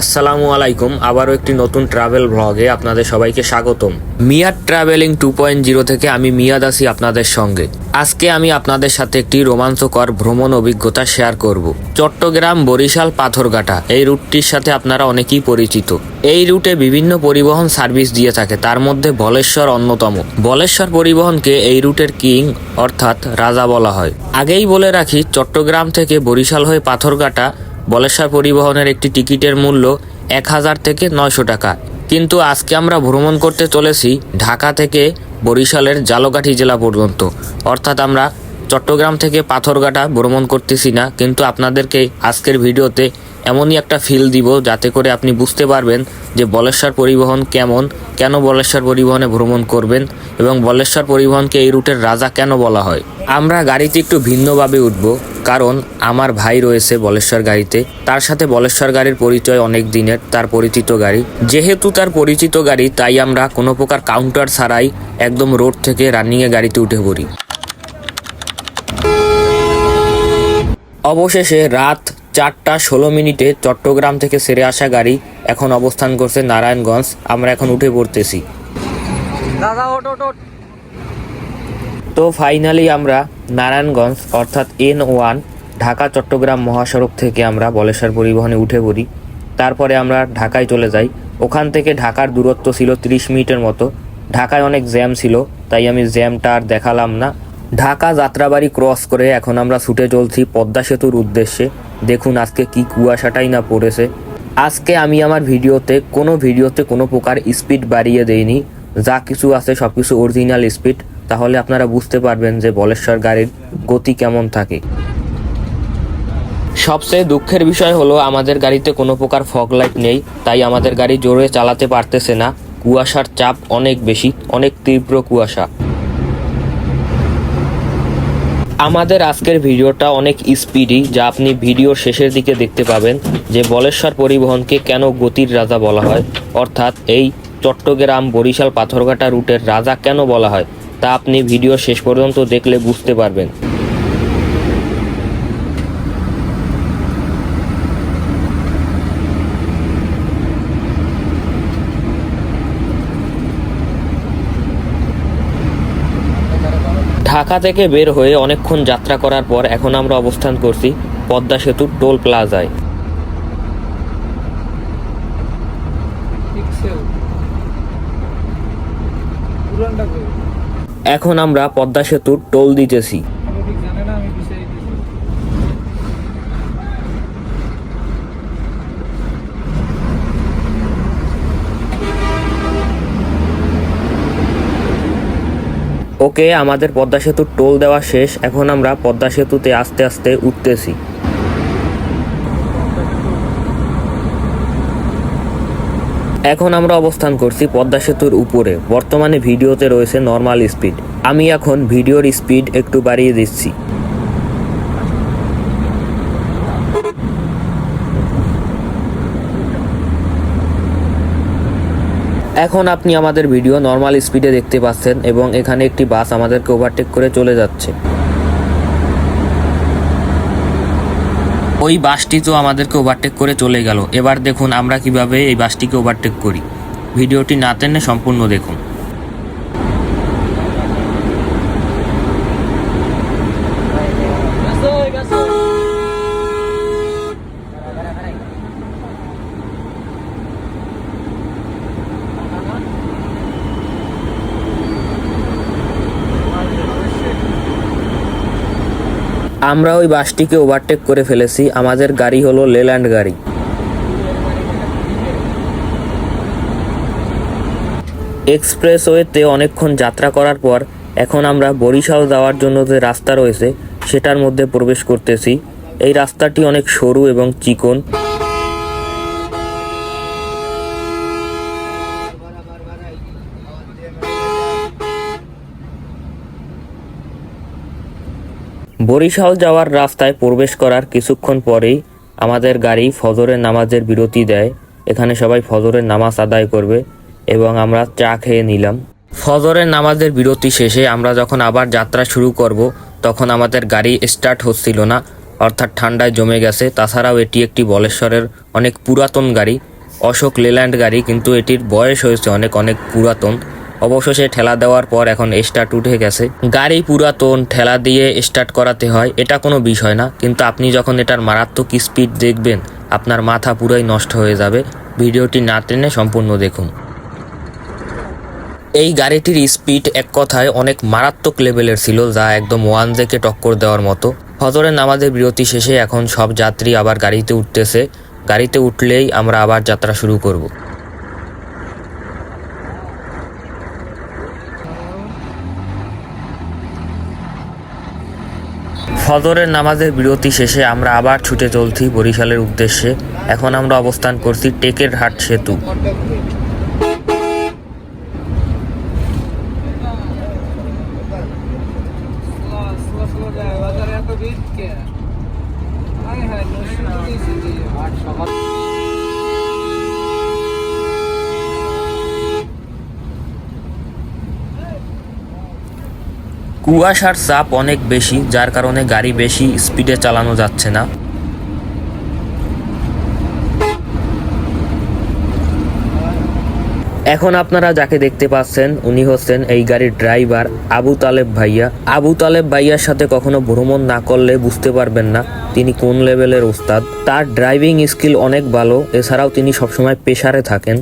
আসসালামু আলাইকুম, আবারও একটি নতুন ট্রাভেল ভ্লগে আপনাদের সবাইকে স্বাগতম। Miyad travelling two point zero থেকে আমি মিয়াদ আছি আপনাদের সঙ্গে। আজকে আমি আপনাদের সাথে একটি রোমাঞ্চকর ভ্রমণ অভিজ্ঞতা শেয়ার করব। চট্টগ্রাম বরিশাল পাথরঘাটা, এই রুটটির সাথে আপনারা অনেকেই পরিচিত। এই রুটে বিভিন্ন পরিবহন সার্ভিস দিয়ে থাকে, তার মধ্যে বলেশ্বর অন্যতম। বলেশ্বর পরিবহনকে এই রুটের কিং অর্থাৎ রাজা বলা হয়। আগেই বলে রাখি, চট্টগ্রাম থেকে বরিশাল হয়ে পাথরঘাটা বলেশ্বর পরিবহনের একটি টিকিটের মূল্য এক হাজার থেকে নয়শো টাকা। কিন্তু আজকে আমরা ভ্রমণ করতে চলেছি ঢাকা থেকে বরিশালের জালকাঠি জেলা পর্যন্ত। অর্থাৎ আমরা চট্টগ্রাম থেকে পাথরঘাটা ভ্রমণ করতেছি না, কিন্তু আপনাদেরকে আজকের ভিডিওতে এমনই একটা ফিল দিব যাতে করে আপনি বুঝতে পারবেন যে বলেশ্বর পরিবহন কেমন, কেন বলেশ্বর পরিবহনে ভ্রমণ করবেন এবং বলেশ্বর পরিবহনকে এই রুটের রাজা কেন বলা হয়। আমরা গাড়িতে একটু ভিন্নভাবে উঠব, কারণ আমার ভাই রয়েছে বলেশ্বর গাড়িতে। তার সাথে বলেশ্বর গাড়ির পরিচয় অনেক দিনের, তার পরিচিত গাড়ি। যেহেতু তার পরিচিত গাড়ি, তাই আমরা কোনো প্রকার কাউন্টার ছাড়াই একদম রোড থেকে রানিংয়ে গাড়িতে উঠে পড়ি। অবশেষে রাত চারটা ষোলো মিনিটে চট্টগ্রাম থেকে সেরে আসা গাড়ি এখন অবস্থান করছে নারায়ণগঞ্জ। আমরা এখন উঠে পড়তেছি। দাদা ওট ওট ওট তো ফাইনালি আমরা নারায়ণগঞ্জ অর্থাৎ এন ওয়ান ঢাকা চট্টগ্রাম মহাসড়ক থেকে আমরা বলেশ্বর পরিবহনে উঠে পড়ি। তারপরে আমরা ঢাকায় চলে যাই। ওখান থেকে ঢাকার দূরত্ব ছিল তিরিশ মিনিটের মতো। ঢাকায় অনেক জ্যাম ছিল তাই আমি জ্যামটা আর দেখালাম না। ঢাকা যাত্রাবাড়ি ক্রস করে এখন আমরা ছুটে চলছি পদ্মা সেতুর উদ্দেশ্যে। দেখুন আজকে কি কুয়াশাটাই না পড়েছে। আজকে আমি আমার ভিডিওতে, কোনো ভিডিওতে কোনো প্রকার স্পিড বাড়িয়ে দেইনি। যা কিছু আছে সব কিছু অরিজিনাল স্পিড তাহলে আপনারা বুঝতে পারবেন যে বলেশ্বর গাড়ির গতি কেমন থাকে। সবচেয়ে দুঃখের বিষয় হলো আমাদের গাড়িতে কোনো প্রকার ফগ লাইট নেই। তাই আমাদের গাড়ি জোরে চালাতে পারতেছে না। কুয়াশার চাপ অনেক বেশি, অনেক তীব্র কুয়াশা। আমাদের আজকের ভিডিওটা অনেক স্পিডি, যা আপনি ভিডিওর শেষের দিকে দেখতে পাবেন, যে বলেশ্বর পরিবহনকে কেন গতির রাজা বলা হয়। অর্থাৎ এই চট্টগ্রাম বরিশাল পাথরঘাটা রুটের রাজা কেন বলা হয়, তা আপনি ভিডিও শেষ পর্যন্ত দেখলে বুঝতে পারবেন। ঢাকা থেকে বের হয়ে অনেকক্ষণ যাত্রা করার পর এখন আমরা অবস্থান করছি পদ্মা সেতু টোল প্লাজায়। এখন আমরা পদ্মা সেতুর টোল দিতেছি কোনো ঠিক জানে না আমি বিষয় দিছি ওকে আমাদের পদ্মা সেতুর টোল দেওয়া শেষ, এখন আমরা পদ্মা সেতুতে আস্তে আস্তে উঠতেছি। এখন আমরা অবস্থান করছি পদ্মা সেতুর উপরে। বর্তমানে ভিডিওতে রয়েছে নর্মাল স্পিড আমি এখন ভিডিওর স্পিড একটু বাড়িয়ে দিচ্ছি। এখন আপনি আমাদের ভিডিও নর্মাল স্পিডে দেখতে পাচ্ছেন এবং এখানে একটি বাস আমাদেরকে ওভারটেক করে চলে যাচ্ছে। ওই বাসটি তো আমাদেরকে ওভারটেক করে চলে গেল। এবার দেখুন আমরা কীভাবে এই বাসটিকে ওভারটেক করি। ভিডিওটি না টেনে সম্পূর্ণ দেখুন গেছে গেছে আমরা ওই বাসটিকে ওভারটেক করে ফেলেছি। আমাদের গাড়ি হলো লেল্যান্ড গাড়ি। এক্সপ্রেসওয়েতে অনেকক্ষণ যাত্রা করার পর এখন আমরা বরিশাল যাওয়ার জন্য যে রাস্তা রয়েছে, সেটার মধ্যে প্রবেশ করতেছি। এই রাস্তাটি অনেক সরু এবং চিকন। বরিশাল যাওয়ার রাস্তায় প্রবেশ করার কিছুক্ষণ পরেই আমাদের গাড়ি ফজরের নামাজের বিরতি দেয়। এখানে সবাই ফজরের নামাজ আদায় করবে এবং আমরা চা খেয়ে নিলাম। ফজরের নামাজের বিরতি শেষে আমরা যখন আবার যাত্রা শুরু করব, তখন আমাদের গাড়ি স্টার্ট হচ্ছিল না, অর্থাৎ ঠান্ডায় জমে গেছে। তাছাড়াও এটি একটি বলেশ্বরের অনেক পুরাতন গাড়ি, অশোক লেল্যান্ড গাড়ি, কিন্তু এটির বয়স হয়েছে অনেক অনেক পুরাতন। অবশেষে ঠেলা দেওয়ার পর এখন স্টার্ট উঠে গেছে। গাড়ি পুরাতন, ঠেলা দিয়ে স্টার্ট করাতে হয়, এটা কোনো বিষয় না। কিন্তু আপনি যখন এটার মারাত্মক স্পিড দেখবেন, আপনার মাথা পুরাই নষ্ট হয়ে যাবে। ভিডিওটি না টেনে সম্পূর্ণ দেখুন। এই গাড়িটির স্পিড এক কথায় অনেক মারাত্মক লেভেলের ছিল, যা একদম ওয়ান জেকে টক্কর দেওয়ার মতো। হজরের নামাজের বিরতি শেষে এখন সব যাত্রী আবার গাড়িতে উঠতেছে। গাড়িতে উঠলেই আমরা আবার যাত্রা শুরু করব। ফজরের নামাজের বিরতি শেষে আমরা আবার ছুটে চলছি বরিশালের উদ্দেশ্যে। এখন আমরা অবস্থান করছি টেকের হাট সেতু হায় নষ্ট দিয়েছি দিয়ে আট সকাল কুয়াশার চাপ অনেক বেশি, যার কারণে গাড়ি বেশি স্পিডে চালানো যাচ্ছে না। এখন আপনারা যাকে দেখতে পাচ্ছেন, উনি হচ্ছেন এই গাড়ির ড্রাইভার আবু তালেব ভাইয়া। আবু তালেব ভাইয়ার সাথে কখনো ভ্রমণ না করলে বুঝতে পারবেন না তিনি কোন লেভেলের ওস্তাদ। তার ড্রাইভিং স্কিল অনেক ভালো, এছাড়াও তিনি সবসময় পেশারে থাকেন।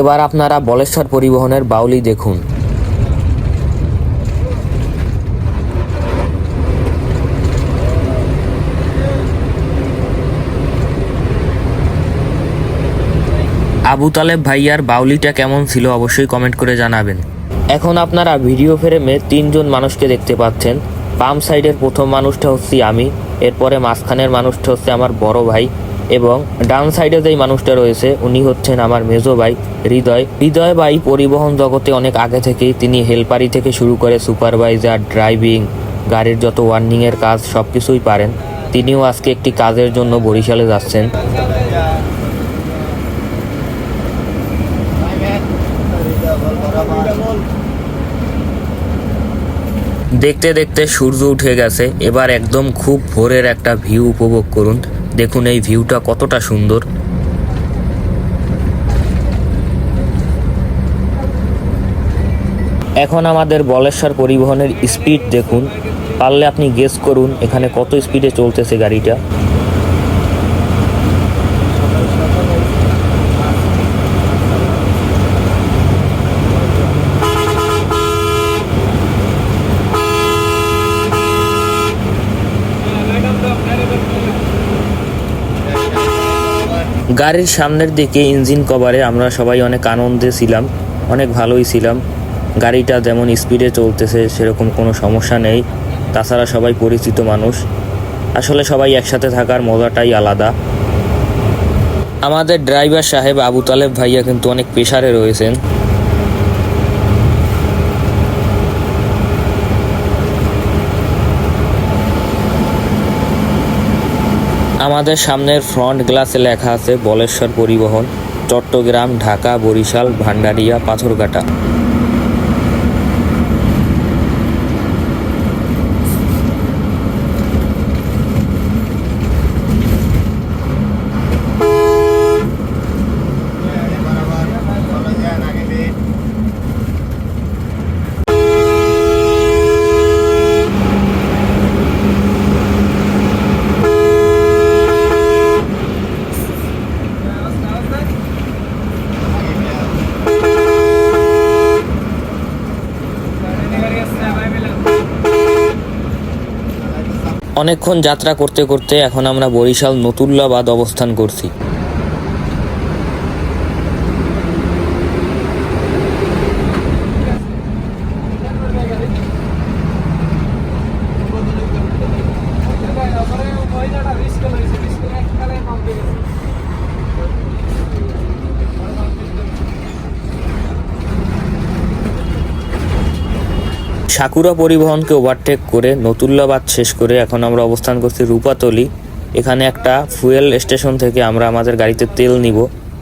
এবার আপনারা বলেশ্বর পরিবহনের বাউলি দেখুন। আবু তালেব ভাইয়ার বাউলিটা কেমন ছিল অবশ্যই কমেন্ট করে জানাবেন। এখন আপনারা ভিডিও ফ্রেমে তিনজন মানুষকে দেখতে পাচ্ছেন। বাম সাইডের প্রথম মানুষটা হচ্ছি আমি, এরপরে মাঝখানের মানুষটা হচ্ছে আমার বড় ভাই। এবং ডান সাইডে যেই মানুষটা রয়েছে, উনি হচ্ছেন আমার মেজো ভাই হৃদয়। হৃদয় ভাই পরিবহন জগতে অনেক আগে থেকেই তিনি হেলপারি থেকে শুরু করে সুপারভাইজার, ড্রাইভিং, গাড়ির যত ওয়ার্নিংয়ের কাজ সব কিছুই পারেন। তিনিও আজকে একটি কাজের জন্য বরিশালে যাচ্ছেন। দেখতে দেখতে সূর্য উঠে গেছে। এবার একদম খুব ভোরের একটা ভিউ উপভোগ করুন। দেখুন এই ভিউটা কতটা সুন্দর। এখন আমাদের বলেশ্বর পরিবহনের স্পিড দেখুন, পারলে আপনি গেস করুন এখানে কত স্পিডে চলতেছে গাড়িটা। গাড়ির সামনের দিকে ইঞ্জিন কভারে আমরা সবাই অনেক আনন্দে ছিলাম, অনেক ভালোই ছিলাম। গাড়িটা যেমন স্পিডে চলতেছে সেরকম কোনো সমস্যা নেই, তাছাড়া সবাই পরিচিত মানুষ। আসলে সবাই একসাথে থাকার মজাটাই আলাদা। আমাদের ড্রাইভার সাহেব আবু তালেব ভাইয়া কিন্তু অনেক প্রেশারে রয়েছেন। আমাদের সামনের ফ্রন্ট গ্লাসে লেখা আছে বলেশ্বর পরিবহন চট্টগ্রাম ঢাকা বরিশাল ভান্ডারিয়া পাথরঘাটা। অনেকক্ষণ যাত্রা করতে করতে এখন আমরা বরিশাল নতুল্লাবাদ অবস্থান করছি। সাকুরা পরিবহনকে ওভারটেক করে নতুল্লাবাদ শেষ করে এখন আমরা অবস্থান করছি রূপাতলি। এখানে একটা ফুয়েল স্টেশন থেকে আমরা আমাদের গাড়িতে তেল নিব।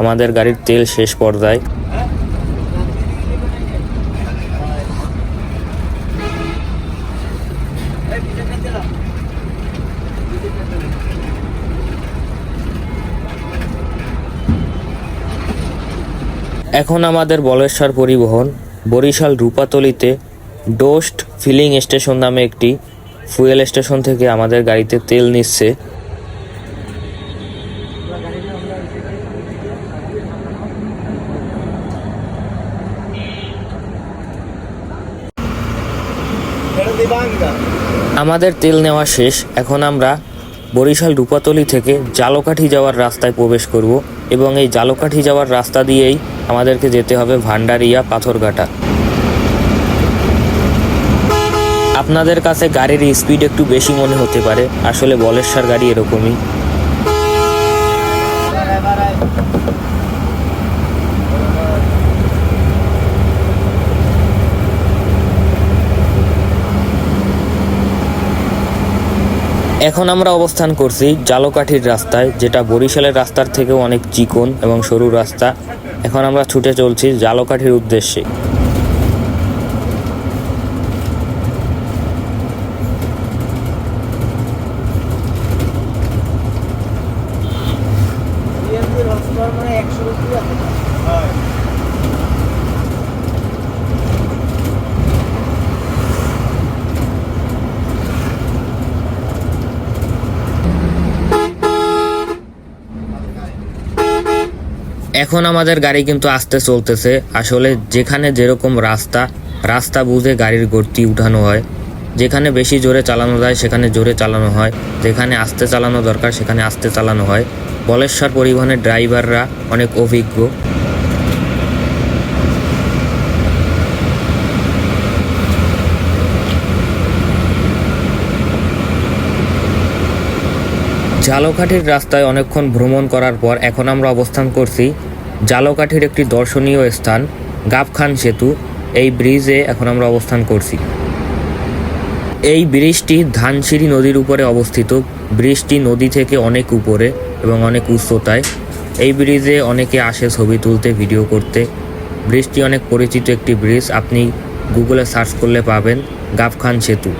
আমাদের গাড়ির তেল শেষ পর্যায়ে এখন আমাদের বলেশ্বর পরিবহন, বরিশাল রূপাতলিতে ডোস্ট ফিলিং স্টেশন নামে একটি ফুয়েল স্টেশন থেকে আমাদের গাড়িতে তেল নিচ্ছে। আমাদের তেল নেওয়া শেষ। এখন আমরা বরিশাল রূপাতলি থেকে জালকাঠি যাওয়ার রাস্তায় প্রবেশ করব এবং এই জালকাঠি যাওয়ার রাস্তা দিয়েই আমাদেরকে যেতে হবে ভান্ডারিয়া পাথরঘাটা। আপনাদের কাছে গাড়ির স্পিড একটু বেশি মনে হতে পারে। আসলে বলেশ্বর গাড়ি এরকমই। এখন আমরা অবস্থান করছি জালকাঠির রাস্তায়, যেটা বরিশালের রাস্তার থেকেও অনেক চিকন এবং সরু রাস্তা। এখন আমরা ছুটে চলছি জালকাঠির উদ্দেশ্যে। এখন আমাদের গাড়ি কিন্তু আস্তে চলতেছে। আসলে যেখানে যেরকম রাস্তা রাস্তা বুঝে গাড়ির গতি উঠানো হয়। যেখানে বেশি জোরে চালানো যায়, সেখানে জোরে চালানো হয়। যেখানে আস্তে চালানো দরকার, সেখানে আস্তে চালানো হয়। বলেশ্বর পরিবহনের ড্রাইভাররা অনেক অভিজ্ঞ। জালকাঠির রাস্তায় অনেকক্ষণ ভ্রমণ করার পর এখন আমরা অবস্থান করছি জালকাঠির একটি দর্শনীয় স্থান গাবখান সেতু, এই ব্রিজে এখন আমরা অবস্থান করছি। এই ব্রিজটি ধানসিঁড়ি নদীর উপরে অবস্থিত। ব্রিজটি নদী থেকে অনেক উপরে এবং অনেক উচ্চতায়। এই ব্রিজে অনেকে আসে ছবি তুলতে, ভিডিও করতে। ব্রিজটি অনেক পরিচিত একটি ব্রিজ। আপনি গুগলে সার্চ করলে পাবেন গাবখান সেতু।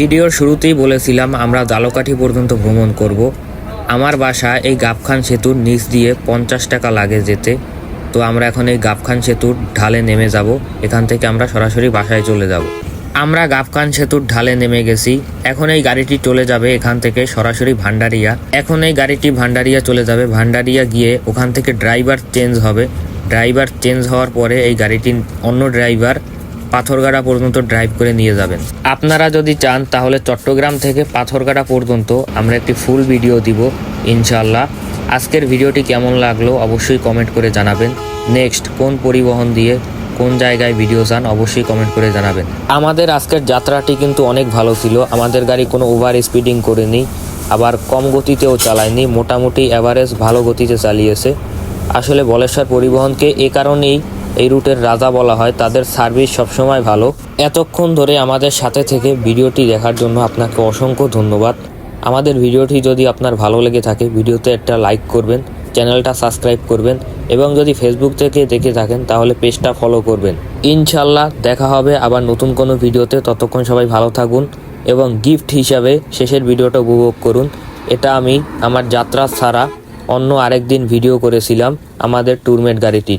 ভিডিওর শুরুতেই বলেছিলাম, আমরা দালকাঠি পর্যন্ত ভ্রমণ করব। আমার বাসা এই গাবখান সেতুর নিচ দিয়ে পঞ্চাশ টাকা লাগে যেতে। তো আমরা এখন এই গাবখান সেতুর ঢালে নেমে যাব। এখান থেকে আমরা সরাসরি বাসায় চলে যাব। আমরা গাবখান সেতুর ঢালে নেমে গেছি। এখন এই গাড়িটি চলে যাবে এখান থেকে সরাসরি ভান্ডারিয়া। এখন এই গাড়িটি ভান্ডারিয়া চলে যাবে। ভান্ডারিয়া গিয়ে ওখান থেকে ড্রাইভার চেঞ্জ হবে। ড্রাইভার চেঞ্জ হওয়ার পরে এই গাড়িটি অন্য ড্রাইভার পাথরগাড়া পর্যন্ত ড্রাইভ করে নিয়ে যাবেন। আপনারা যদি চান, তাহলে চট্টগ্রাম থেকে পাথরগাড়া পর্যন্ত আমরা একটি ফুল ভিডিও দিব ইনশাল্লাহ আজকের ভিডিওটি কেমন লাগল অবশ্যই কমেন্ট করে জানাবেন। নেক্সট, কোন পরিবহন দিয়ে কোন জায়গায় ভিডিও চান, অবশ্যই কমেন্ট করে জানাবেন। আমাদের আজকের যাত্রাটি কিন্তু অনেক ভালো ছিল। আমাদের গাড়ি কোনো ওভার স্পিডিং করেনি, আবার কম গতিতেও চালায়নি। মোটামুটি অ্যাভারেজ ভালো গতিতে চালিয়েছে। আসলে বলেশ্বর পরিবহনকে এ কারণেই এই রুটের রাজা বলা হয়, তাদের সার্ভিস সবসময় ভালো। এতক্ষণ ধরে আমাদের সাথে থেকে ভিডিওটি দেখার জন্য আপনাকে অসংখ্য ধন্যবাদ। আমাদের ভিডিওটি যদি আপনার ভালো লেগে থাকে, ভিডিওতে একটা লাইক করবেন, চ্যানেলটা সাবস্ক্রাইব করবেন এবং যদি ফেসবুক থেকে দেখে থাকেন, তাহলে পেজটা ফলো করবেন। ইনশাল্লাহ দেখা হবে আবার নতুন কোনো ভিডিওতে। ততক্ষণ সবাই ভালো থাকুন এবং গিফট হিসাবে শেষের ভিডিওটা উপভোগ করুন। এটা আমি আমার যাত্রা ছাড়া অন্য আরেকদিন ভিডিও করেছিলাম আমাদের ট্যুরমেট গাড়িটি